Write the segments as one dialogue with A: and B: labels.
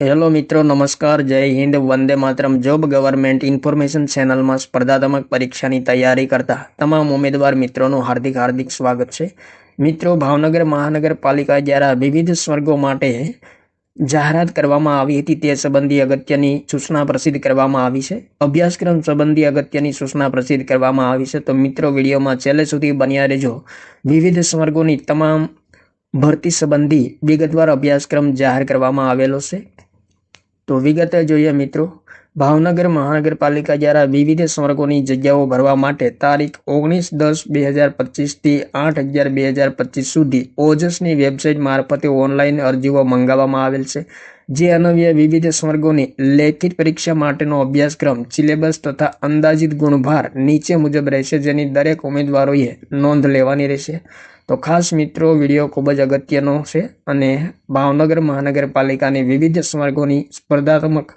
A: Hello મિત્રો, નમસ્કાર, જય હિન્દ, વંદે માતરમ. જોબ ગવર્મેન્ટ ઇન્ફોર્મેશન ચેનલમાં સ્પર્ધાત્મક પરીક્ષાની તૈયારી કરતા તમામ ઉમેદવાર મિત્રોનું હાર્દિક હાર્દિક સ્વાગત છે. મિત્રો, ભાવનગર મહાનગરપાલિકા દ્વારા વિવિધ સ્વર્ગો માટે જાહેરાત કરવામાં આવી હતી. તે સંબંધી અગત્યની સૂચના પ્રસિદ્ધ કરવામાં આવી છે. અભ્યાસક્રમ સંબંધી અગત્યની સૂચના પ્રસિદ્ધ કરવામાં આવી છે. તો મિત્રો, વિડીયોમાં છેલ્લે સુધી બન્યા રહેજો. વિવિધ સ્વર્ગોની તમામ ભરતી સંબંધી વિગતવાર અભ્યાસક્રમ જાહેર કરવામાં આવેલો છે. તો વિગતે જોઈએ મિત્રો, ભાવનગર મહાનગરપાલિકા દ્વારા વિવિધ સ્વર્ગોની જગ્યાઓ ભરવા માટે તારીખ ઓગણીસ દસ બે હજાર પચીસથી આઠ અગિયાર બે હજાર પચીસ સુધી ઓજસની વેબસાઇટ મારફતે ઓનલાઈન અરજીઓ મંગાવવામાં આવેલ છે, જે અનવ્ય વિવિધ સ્વર્ગોની લેખિત પરીક્ષા માટેનો અભ્યાસક્રમ, સિલેબસ તથા અંદાજિત ગુણભાર નીચે મુજબ રહેશે જેની દરેક ઉમેદવારોએ નોંધ લેવાની રહેશે. તો ખાસ મિત્રો, વીડિયો ખૂબ જ અગત્યનો છે અને ભાવનગર મહાનગરપાલિકાની વિવિધ સ્વર્ગોની સ્પર્ધાત્મક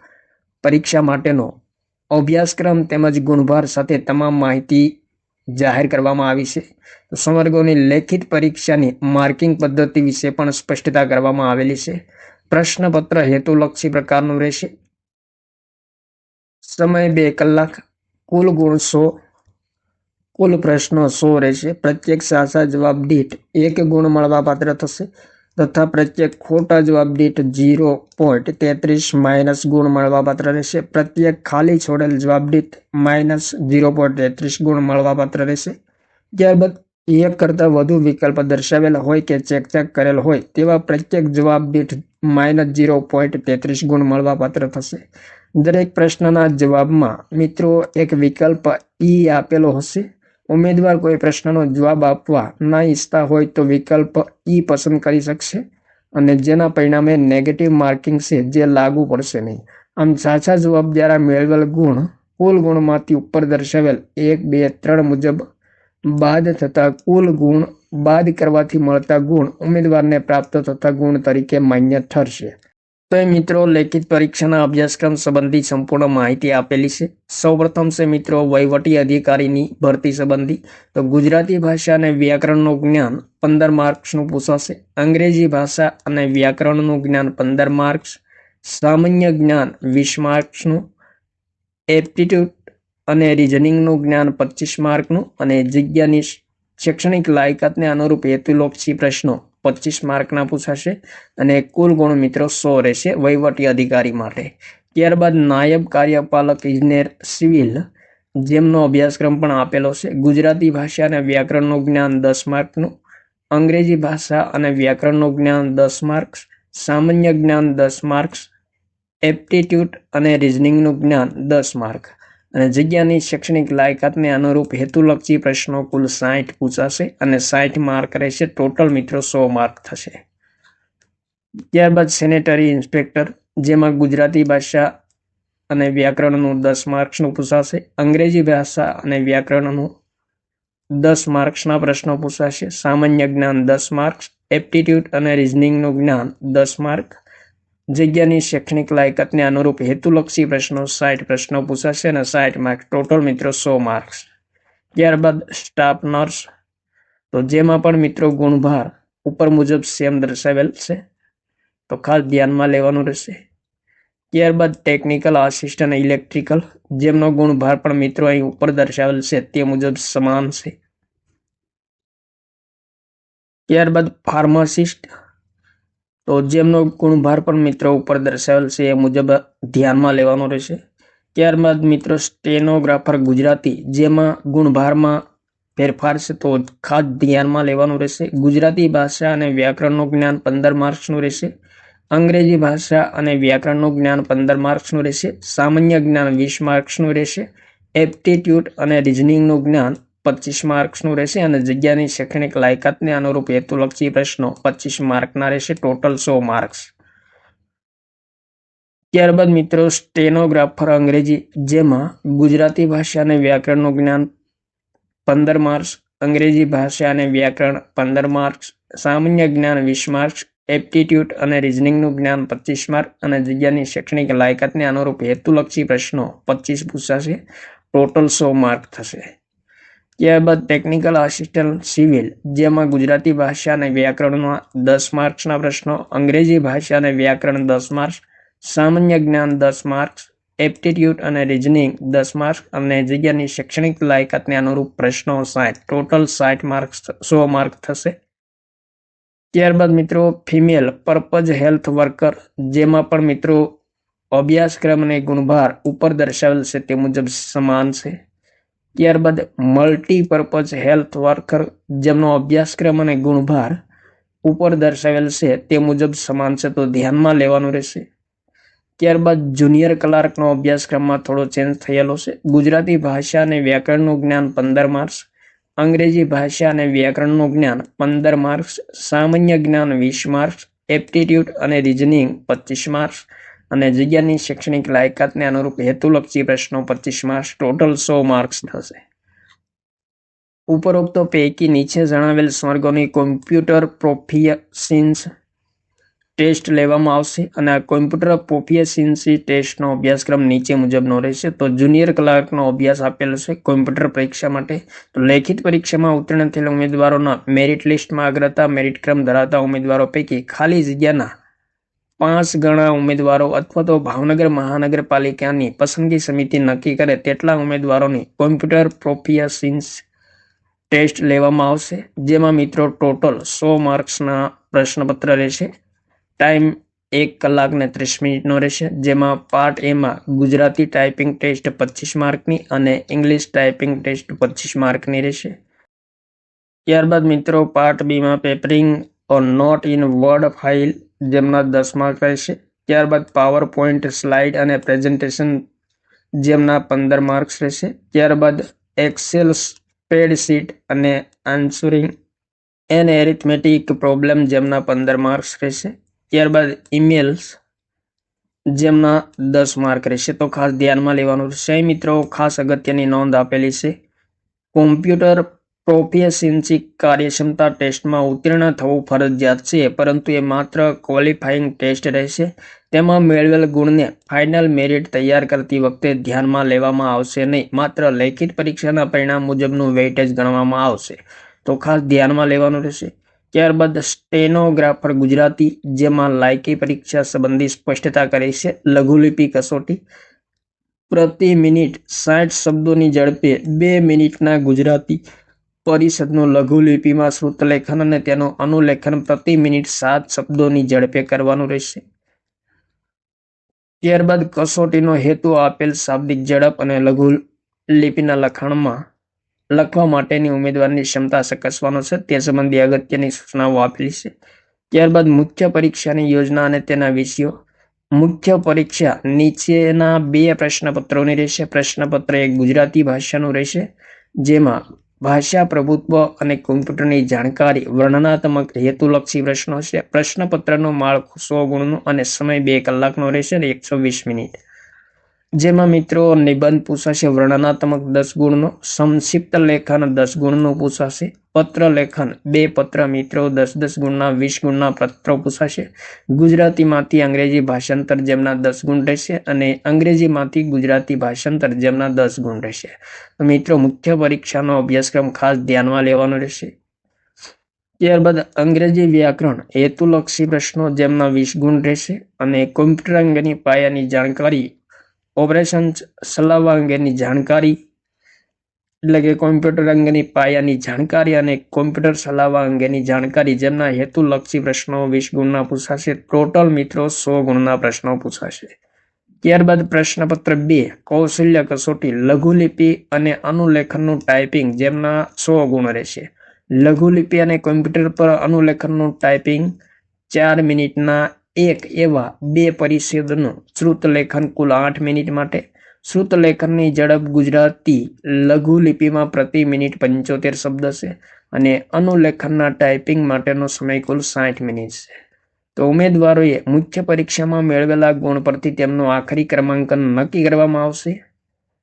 A: પરીક્ષા માટેનો અભ્યાસક્રમ તેમજ ગુણભાર સાથે તમામ માહિતી જાહેર કરવામાં આવી છે. સ્વર્ગોની લેખિત પરીક્ષાની માર્કિંગ પદ્ધતિ વિશે પણ સ્પષ્ટતા કરવામાં આવેલી છે. પ્રશ્નપત્ર હેતુલક્ષી પ્રકારનું રહેશે. સમય બે કલાક, કુલ ગુણ સો કુલ પ્રશ્નો સો રહેશે પ્રત્યેક સાચા જવાબ દીઠ એક ગુણ મળવાપાત્ર થશે તથા પ્રત્યેક ખોટા જવાબ દીઠ જીરો પોઈન્ટ તેત્રીસ માઇનસ ગુણ મળવાપાત્ર રહેશે. પ્રત્યેક ખાલી છોડેલ જવાબ દીઠ માઇનસ ઝીરો પોઈન્ટ તેત્રીસ ગુણ મળવાપાત્ર રહેશે. ત્યારબાદ એક કરતાં વધુ વિકલ્પ દર્શાવેલ હોય કે ચેક ચેક કરેલ હોય તેવા પ્રત્યેક જવાબ દીઠ માઇનસ ઝીરો પોઈન્ટ તેત્રીસ ગુણ મળવાપાત્ર થશે. દરેક પ્રશ્નના જવાબમાં મિત્રો એક વિકલ્પ ઈ આપેલો હશે. ઉમેદવાર કોઈ પ્રશ્નનો જવાબ આપવા ના ઈચ્છતા હોય તો વિકલ્પ ઈ પસંદ કરી શકશે અને જેના પરિણામે નેગેટિવ માર્કિંગ છે જે લાગુ પડશે નહીં. આમ સાચા જવાબ દ્વારા મેળવેલ ગુણ, કુલ ગુણમાંથી ઉપર દર્શાવેલ એક, બે, ત્રણ મુજબ બાદ થતા કુલ ગુણ બાદ કરવાથી મળતા ગુણ ઉમેદવારને પ્રાપ્ત થતા ગુણ તરીકે માન્ય ઠરશે. તો એ મિત્રો લેખિત પરીક્ષાના અભ્યાસક્રમ સંબંધી સંપૂર્ણ માહિતી આપેલી છે. સૌપ્રથમ છે મિત્રો વહીવટી અધિકારીની ભરતી સંબંધી. તો ગુજરાતી ભાષા અને વ્યાકરણનું જ્ઞાન પંદર માર્ક્સનું પૂછાશે. અંગ્રેજી ભાષા અને વ્યાકરણનું જ્ઞાન પંદર માર્ક્સ. સામાન્ય જ્ઞાન વીસ માર્ક્સનું. એપ્ટિટ્યૂડ અને રિઝનિંગનું જ્ઞાન પચીસ માર્કનું. અને જગ્યાની શૈક્ષણિક લાયકાતને અનુરૂપ હેતુલક્ષી પ્રશ્નો પચીસ માર્કના પૂછાશે અને કુલ ગુણ મિત્રો સો રહેશે વહીવટી અધિકારી માટે. ત્યારબાદ નાયબ કાર્યપાલક ઇજનેર સિવિલ, જેમનો અભ્યાસક્રમ પણ આપેલો છે, ગુજરાતી ભાષા અને વ્યાકરણનું જ્ઞાન દસ માર્કનું, અંગ્રેજી ભાષા અને વ્યાકરણનું જ્ઞાન દસ માર્ક્સ, સામાન્ય જ્ઞાન દસ માર્ક્સ, એપ્ટિટ્યૂડ અને રિઝનિંગનું જ્ઞાન દસ માર્ક. અને જગ્યાની શૈક્ષણિક લાયકાતને અનુરૂપ હેતુલક્ષી પ્રશ્નો કુલ સાઠ પૂછાશે અને સાઠ માર્ક રહેશે. ટોટલ મિત્રો સો માર્ક થશે. ત્યારબાદ સેનેટરી ઇન્સ્પેક્ટર, જેમાં ગુજરાતી ભાષા અને વ્યાકરણનું દસ માર્ક્સનું પૂછાશે, અંગ્રેજી ભાષા અને વ્યાકરણનું દસ માર્ક્સના પ્રશ્નો પૂછાશે, સામાન્ય જ્ઞાન દસ માર્ક્સ, એપ્ટિટ્યૂડ અને રિઝનિંગનું જ્ઞાન દસ માર્ક જગ્યાની શૈક્ષણિક લાયકાતને અનુરૂપ હેતુલક્ષી પ્રશ્નો સાઠ પ્રશ્નો પૂછાશે અને સાઠ માર્ક્સ ટોટલ મિત્રો સો માર્ક્સ ત્યારબાદ સ્ટાફ નર્સ તો જેમાં પણ મિત્રો ગુણભાર ઉપર મુજબ સેમ દર્શાવેલ છે. તો ખાસ ધ્યાનમાં લેવાનું રહેશે. ત્યારબાદ ટેકનિકલ આસિસ્ટન્ટ ઇલેક્ટ્રિકલ જેમનો ગુણભાર પણ મિત્રો અહીં ઉપર દર્શાવેલ છે તે મુજબ સમાન છે. ત્યારબાદ ફાર્માસિસ્ટ તો જેમનો ગુણભાર પણ મિત્રો ઉપર દર્શાવેલ છે એ મુજબ ધ્યાનમાં લેવાનો રહેશે. ત્યારબાદ મિત્રો સ્ટેનોગ્રાફર ગુજરાતી, જેમાં ગુણભારમાં ફેરફાર છે તો ખાસ ધ્યાનમાં લેવાનું રહેશે. ગુજરાતી ભાષા અને વ્યાકરણનું જ્ઞાન પંદર માર્ક્સનું રહેશે. અંગ્રેજી ભાષા અને વ્યાકરણનું જ્ઞાન પંદર માર્ક્સનું રહેશે. સામાન્ય જ્ઞાન વીસ માર્ક્સનું રહેશે. એપ્ટિટ્યૂડ અને રિઝનિંગનું જ્ઞાન પચીસ માર્ક્સનું રહેશે અને જગ્યાની શૈક્ષણિક લાયકાતને અનુરૂપ હેતુલક્ષી પ્રશ્નો પચીસ માર્કના રહેશે, ટોટલ સો માર્ક્સ. ત્યારબાદ મિત્રો, સ્ટેનોગ્રાફર અંગ્રેજી, જેમાં ગુજરાતી ભાષા અને વ્યાકરણનું જ્ઞાન પંદર માર્ક્સ, અંગ્રેજી ભાષા અને વ્યાકરણ પંદર માર્ક્સ, સામાન્ય જ્ઞાન વીસ માર્ક્સ, એપ્ટિટ્યૂડ અને રિઝનિંગનું જ્ઞાન પચીસ માર્ક અને જગ્યાની શૈક્ષણિક લાયકાતને અનુરૂપ હેતુલક્ષી પ્રશ્નો પચીસ પૂછાશે, ટોટલ સો માર્ક થશે. ત્યારબાદ ટેકનિકલ આસિસ્ટન્ટ સિવિલ જેમાં ગુજરાતી ભાષા અને વ્યાકરણમાં દસ માર્ક્સના પ્રશ્નો, અંગ્રેજી ભાષા અને વ્યાકરણ દસ માર્ક્સ, સામાન્ય જ્ઞાન દસ માર્ક્સ એપ્ટિટ્યૂડ અને રિઝનિંગ દસ માર્ક્સ અને જગ્યાની શૈક્ષણિક લાયકાતને અનુરૂપ પ્રશ્નો સાઠ. ટોટલ સાઠ માર્ક્સ સો માર્ક થશે. ત્યારબાદ મિત્રો ફિમેલ પર્પઝ હેલ્થ વર્કર જેમાં પણ મિત્રો અભ્યાસક્રમ અને ગુણભાર ઉપર દર્શાવેલ છે તે મુજબ સમાન છે. ત્યારબાદ મલ્ટીપર્પઝ હેલ્થ વર્કર જેમનો અભ્યાસક્રમ અને ગુણભાર ઉપર દર્શાવેલ છે, તે મુજબ સમાન છે, તો ધ્યાનમાં લેવાનું રહેશે. ત્યારબાદ જુનિયર ક્લાર્કનો અભ્યાસક્રમમાં થોડો ચેન્જ થયેલો છે. ગુજરાતી ભાષા અને વ્યાકરણનું જ્ઞાન પંદર માર્ક્સ અંગ્રેજી ભાષા અને વ્યાકરણનું જ્ઞાન પંદર માર્ક્સ સામાન્ય જ્ઞાન વીસ માર્ક્સ એપ્ટિટ્યૂડ અને રિઝનિંગ પચીસ માર્ક્સ અને જગ્યાની શૈક્ષણિક લાયકાતને અનુરૂપ હેતુલક્ષી પ્રશ્નો પચીસમાં ટોટલ સો માર્ક્સ થશે. ઉપરોક્ત પૈકી નીચે જણાવેલ સ્વર્ગોની કોમ્પ્યુટર પ્રોફિયસિન્સ ટેસ્ટ લેવામાં આવશે અને આ કોમ્પ્યુટર પ્રોફિયસિન્સી ટેસ્ટનો અભ્યાસક્રમ નીચે મુજબનો રહેશે. તો જુનિયર ક્લાર્કનો અભ્યાસ આપેલો છે કોમ્પ્યુટર પરીક્ષા માટે. તો લેખિત પરીક્ષામાં ઉત્તીર્ણ થયેલા ઉમેદવારોના મેરિટ લિસ્ટમાં અગ્રતા મેરિટ ક્રમ ધરાવતા ઉમેદવારો પૈકી ખાલી જગ્યાના પાંચ ગણા ઉમેદવારો અથવા તો ભાવનગર મહાનગરપાલિકાની પસંદગી સમિતિ નક્કી કરે તેટલા ઉમેદવારોની કોમ્પ્યુટર પ્રોફિયન્સ ટેસ્ટ લેવામાં આવશે, જેમાં મિત્રો ટોટલ સો માર્ક્સના પ્રશ્નપત્ર રહેશે, ટાઈમ એક કલાક ને ત્રીસ મિનિટનો રહેશે, જેમાં પાર્ટ એમાં ગુજરાતી ટાઈપિંગ ટેસ્ટ પચીસ માર્કની અને ઇંગ્લિશ ટાઈપિંગ ટેસ્ટ પચીસ માર્કની રહેશે. ત્યારબાદ મિત્રો પાર્ટ બીમાં પેપરિંગ or note in word file જેમના દસ માર્ક રહેશે ત્યારબાદ પાવર પોઈન્ટ સ્લાઇડ અને પ્રેઝન્ટેશન જેમના પંદર માર્ક્સ રહેશે. ત્યારબાદ એક્સેલ સ્પ્રેડશીટ અને આન્સરિંગ એન એરિથમેટિક પ્રોબ્લેમ જેમના પંદર માર્ક્સ રહેશે. ત્યારબાદ ઇમેલ્સ જેમના દસ માર્ક રહેશે. તો ખાસ ધ્યાનમાં લેવાનું રહેશે. મિત્રો, ખાસ અગત્યની નોંધ આપેલી છે. કોમ્પ્યુટર પ્રોફિયન્સી કાર્યક્ષમતા ટેસ્ટમાં ઉત્તીર્ણ થવું ફરજિયાત છે, પરંતુ એ માત્ર ક્વોલિફાઈંગ ટેસ્ટ રહેશે. તેમાં મેળવેલ ગુણને ફાઇનલ મેરિટ તૈયાર કરતી વખતે ધ્યાનમાં લેવામાં આવશે નહીં, માત્ર લેખિત પરીક્ષાના પરિણામ મુજબનું વેઇટેજ ગણવામાં આવશે. તો ખાસ ધ્યાનમાં લેવાનું રહેશે. ત્યારબાદ સ્ટેનોગ્રાફર ગુજરાતી, જેમાં લાયકી પરીક્ષા સંબંધી સ્પષ્ટતા કરી છે, લઘુલિપિ કસોટી. પ્રતિ મિનિટ સાઠ શબ્દોની ઝડપે બે મિનિટના ગુજરાતી પરિષદનું લઘુલિપિમાં શ્રુતલેખન અને તેનું અનુલેખન પ્રતિ મિનિટ સાત શબ્દોની ઝડપે કરવાનું રહેશે. ત્યારબાદ કસોટીનો હેતુ આપેલ શાબ્દિક ઝડપ અને લઘુ લિપિના લખાણમાં લખવા માટેની ઉમેદવારની ક્ષમતા ચકાસવાનો છે. તે સંબંધી અગત્યની સૂચનાઓ આપેલી છે. ત્યારબાદ મુખ્ય પરીક્ષાની યોજના અને તેના વિષયો. મુખ્ય પરીક્ષા નીચેના બે પ્રશ્નપત્રોની રહેશે. પ્રશ્નપત્ર એક ગુજરાતી ભાષાનું રહેશે, જેમાં ભાષા, પ્રભુત્વ અને કોમ્પ્યુટરની જાણકારી વર્ણનાત્મક હેતુલક્ષી પ્રશ્નો છે. પ્રશ્નપત્રનું માળખું સો ગુણનું અને સમય બે કલાકનો રહેશે અને એકસો વીસ મિનિટ. જેમાં મિત્રો નિબંધ પૂછાશે વર્ણનાત્મક દસ ગુણનો, સંક્ષિપ્ત લેખન દસ ગુણનું પૂછાશે, પત્ર લેખન બે પત્ર મિત્રો દસ દસ ગુણના, વીસ ગુણના પત્રો પૂછાશે. ગુજરાતીમાંથી અંગ્રેજી ભાષાંતર જેમના દસ ગુણ રહેશે અને અંગ્રેજીમાંથી ગુજરાતી ભાષાંતર જેમના દસ ગુણ રહેશે. મિત્રો મુખ્ય પરીક્ષાનો અભ્યાસક્રમ ખાસ ધ્યાનમાં લેવાનો રહેશે. ત્યારબાદ અંગ્રેજી વ્યાકરણ, હેતુલક્ષી પ્રશ્નો જેમના વીસ ગુણ રહેશે અને કોમ્પ્યુટર અંગેની પાયાની જાણકારી ઓપરેશન ચલાવવા અંગેની જાણકારી, એટલે કે કોમ્પ્યુટર અંગેની પાયાની જાણકારી અને કોમ્પ્યુટર ચલાવવા અંગેની જાણકારી જેમના હેતુલક્ષી પ્રશ્નો, વીસ ગુણના પૂછાશે, ટોટલ મિત્રો સો ગુણના પ્રશ્નો પૂછાશે. ત્યારબાદ પ્રશ્નપત્ર બે, કૌશલ્ય કસોટી, લઘુલિપિ અને અનુલેખનનું ટાઈપિંગ જેમના સો ગુણ રહેશે. લઘુલિપિ અને કોમ્પ્યુટર પર અનુલેખનનું ટાઈપિંગ ચાર મિનિટના એક એવા બે પરિષદનું શ્રુતલેખન કુલ આઠ મિનિટ માટે. શ્રુતલેખનની ઝડપ ગુજરાતી લઘુલિપિમાં પ્રતિ મિનિટ પંચોતેર શબ્દ છે અને અનુલેખનના ટાઈપિંગ માટેનો સમય કુલ સાઠ મિનિટ છે. તો ઉમેદવારોએ મુખ્ય પરીક્ષામાં મેળવેલા ગુણ પરથી તેમનું આખરી ક્રમાંકન નક્કી કરવામાં આવશે.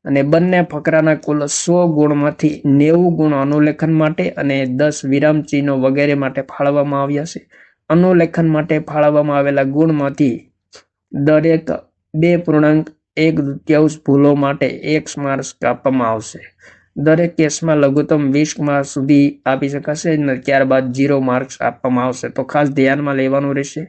A: અને બંને ફકરાના કુલ સો ગુણમાંથી નેવું ગુણ અનુલેખન માટે અને દસ વિરામ ચિહ્નો વગેરે માટે ફાળવવામાં આવ્યા છે. અનુલેખન માટે ફાળવવામાં આવેલા ગુણમાંથી દરેક બે પૂર્ણાંક એક દૃત્યાંશ ભૂલો માટે એક માર્ક્સ આપવામાં આવશે. દરેક કેસમાં લઘુત્તમ વીસ માર્ક સુધી આપી શકાશે અને ત્યારબાદ ઝીરો માર્ક્સ આપવામાં આવશે. તો ખાસ ધ્યાનમાં લેવાનું રહેશે.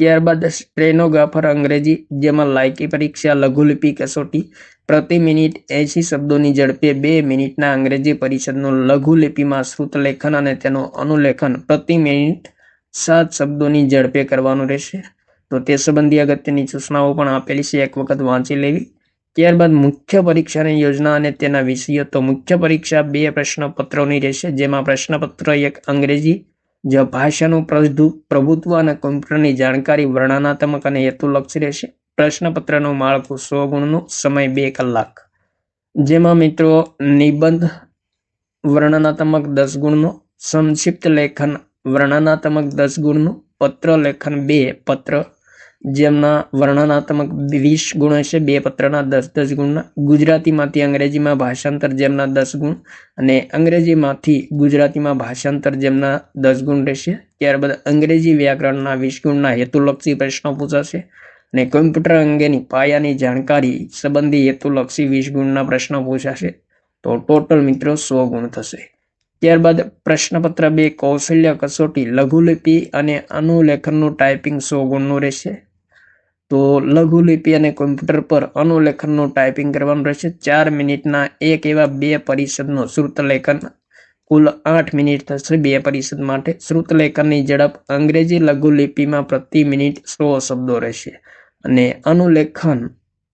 A: ત્યારબાદ સ્ટ્રેનોગ્રાફર અંગ્રેજી, જેમાં લાયકી પરીક્ષા, લઘુલિપિ, કસોટી પ્રતિ મિનિટ એંશી શબ્દોની ઝડપે બે મિનિટના અંગ્રેજી પરિષદનું લઘુલિપિમાં શ્રુતલેખન અને તેનું અનુલેખન પ્રતિ મિનિટ સાત શબ્દોની ઝડપે કરવાનું રહેશે. તો તે સંબંધી અગત્યની સૂચનાઓ પણ આપેલી છે. એક વખત વાંચી લેવી. ત્યારબાદ મુખ્ય પરીક્ષાની યોજના અને તેના વિષયો. તો મુખ્ય પરીક્ષા બે પ્રશ્નપત્રોની રહેશે, જેમાં પ્રશ્નપત્ર એક અંગ્રેજી, જે ભાષાનું પ્રભુ પ્રભુત્વ અને કમ્પ્યુટરની જાણકારી, વર્ણનાત્મક અને હેતુલક્ષી રહેશે. પ્રશ્નપત્રનું માળખું સો ગુણનું સમય બે કલાક. જેમાં મિત્રો નિબંધ, વર્ણનાત્મક દસ ગુણનો, સંક્ષિપ્ત લેખન, વર્ણનાત્મક દસ ગુણનું, પત્ર લેખન બે પત્ર, જેમના વર્ણનાત્મક વીસ ગુણ હશે, બે પત્રના દસ દસ ગુણના, ગુજરાતીમાંથી અંગ્રેજીમાં ભાષાંતર જેમના દસ ગુણ અને અંગ્રેજીમાંથી ગુજરાતીમાં ભાષાંતર જેમના દસ ગુણ રહેશે. ત્યારબાદ અંગ્રેજી વ્યાકરણના વીસ ગુણના હેતુલક્ષી પ્રશ્નો પૂછાશે. અને કમ્પ્યુટર અંગેની પાયાની જાણકારી સંબંધી હેતુલક્ષી વીસ ગુણના પ્રશ્નો પૂછાશે. તો ટોટલ મિત્રો સો ગુણ થશે. ત્યારબાદ પ્રશ્નપત્ર બે, કૌશલ્ય કસોટી, લઘુલિપિ અને અનુલેખનનું ટાઈપિંગ સો ગુણનું રહેશે. તો લઘુલિપિ અને કમ્પ્યુટર પર અનુલેખનનું ટાઈપિંગ કરવાનું રહેશે. ચાર મિનિટના એક એવા બે પરિષદનું શ્રુતલેખન કુલ આઠ મિનિટ થશે બે પરિષદ માટે. શ્રુતલેખનની ઝડપ અંગ્રેજી લઘુલિપિમાં પ્રતિ મિનિટ સો શબ્દો રહેશે. અને અનુલેખન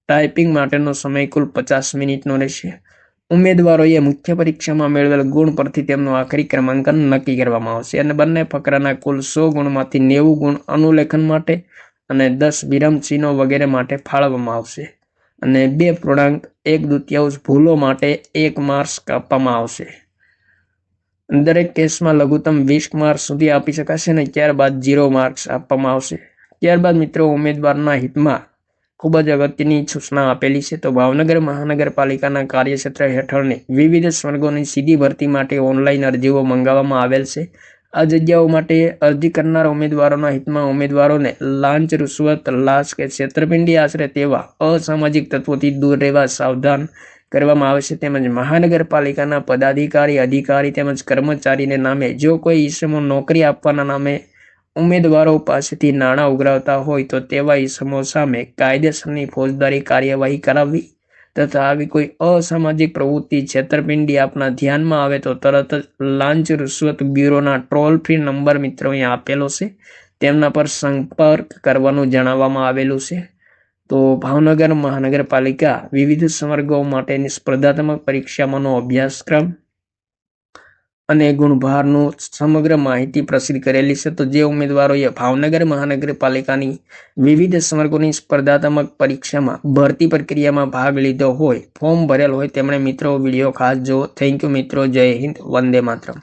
A: ટાઈપિંગ માટેનો સમય કુલ પચાસ મિનિટનો રહેશે. ઉમેદવારોએ મુખ્ય પરીક્ષામાં મેળવેલ ગુણ પરથી તેમનું આખરી ક્રમાંકન નક્કી કરવામાં આવશે અને બંને ફકરાના કુલ સો ગુણમાંથી નેવું ગુણ અનુલેખન માટે અને દસ વિરામચિહ્નો વગેરે માટે ફાળવવામાં આવશે. અને બે પૂર્ણાંક, એક દ્વિતીયાંશ ભૂલો માટે એક માર્ક્સ કાપવામાં આવશે. દરેક કેસમાં લઘુત્તમ વીસ માર્ક્સ સુધી આપી શકાશે અને ત્યારબાદ ઝીરો માર્ક્સ આપવામાં આવશે. ત્યારબાદ મિત્રો ઉમેદવારના હિતમાં ખૂબ જ અગત્યની સૂચના આપેલી છે. તો ભાવનગર મહાનગરપાલિકાના કાર્યક્ષેત્ર હેઠળની વિવિધ સ્વર્ગોની સીધી ભરતી માટે ઓનલાઈન અરજીઓ મંગાવવામાં આવેલ છે. આ જગ્યાઓ માટે અરજી કરનાર ઉમેદવારોના હિતમાં ઉમેદવારોને લાંચ, રૂશ્વત, લાશ કે છેતરપિંડી આશરે તેવા અસામાજિક તત્વોથી દૂર રહેવા સાવધાન કરવામાં આવશે તેમજ મહાનગરપાલિકાના પદાધિકારી, અધિકારી તેમજ કર્મચારીને નામે જો કોઈ ઈસમો નોકરી આપવાના નામે ઉમેદવારો પાસેથી નાણાં ઉઘરાવતા હોય તો તેવા ઇસમો સામે કાયદેસરની ફોજદારી કાર્યવાહી કરાવવી તથા આવી કોઈ અસામાજિક પ્રવૃત્તિ છેતરપિંડી આપના ધ્યાનમાં આવે તો તરત જ લાંચ રૂશ્વત બ્યુરોના ટોલ ફ્રી નંબર મિત્રો અહીંયા આપેલો છે. તેમના પર સંપર્ક કરવાનું જણાવવામાં આવેલું છે. તો ભાવનગર મહાનગરપાલિકા વિવિધ સંવર્ગો માટેની સ્પર્ધાત્મક પરીક્ષામાંનો અભ્યાસક્રમ અને ગુણભારનું સમગ્ર માહિતી પ્રસિદ્ધ કરેલી છે. તો જે ઉમેદવારોએ ભાવનગર મહાનગરપાલિકાની વિવિધ સંવર્ગોની સ્પર્ધાત્મક પરીક્ષામાં ભરતી પ્રક્રિયામાં ભાગ લીધો હોય, ફોર્મ ભરેલ હોય, તેમણે મિત્રો, વીડિયો ખાસ જો થેન્ક યુ મિત્રો. જય હિન્દ. વંદે માતરમ.